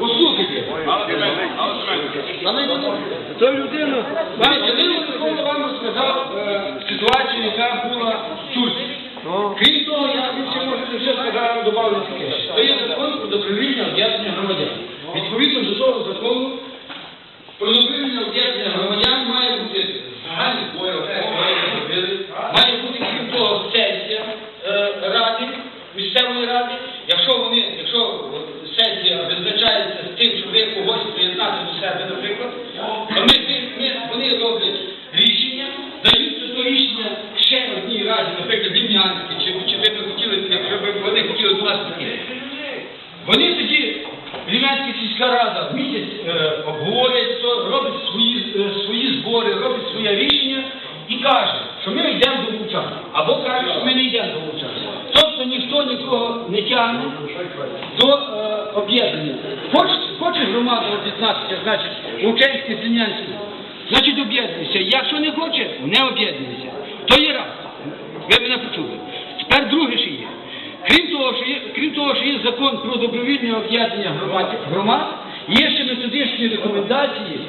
послухайте. Дивіться, Данило Микола вам розказав е, ситуацію, яка була тут. ну, Крім того, я ще може ще сказав, вам таке. То є закон про добровільне об'єднання громадян. Відповідно до того закону, про добровільне об'єднання громадян має бути загальний збори, оце як ми зробили. має бути крім того сесія е, ради, місцевої ради. Якщо вони, якщо сесія визначається з тим, що ви когось приєднати до себе, наприклад, то ми, ми, вони роблять рішення, дають то рішення ще одній раді, наприклад, Дем'янській, чи, чи ви б хотіли, якщо б вони хотіли до нас піти. Вони тоді, Лімянська сільська рада, місяць е, обговорюють, то, робить свої, е, свої збори, робить своє рішення і каже, що ми йдемо до Лучана. Або каже, що ми не йдемо до Лучана. Тобто ніхто нікого не тягне до е, об'єднання. Хоче, хоче громада об'єднатися, значить, Лучанське, Зім'янське, значить об'єднуйся. Якщо не хоче, не об'єднуйся. То є раз. Ви мене почули. Тепер друге ще є. Крім того, що є, крім того, що є закон про добровільне об'єднання громад, громад, є ще методичні рекомендації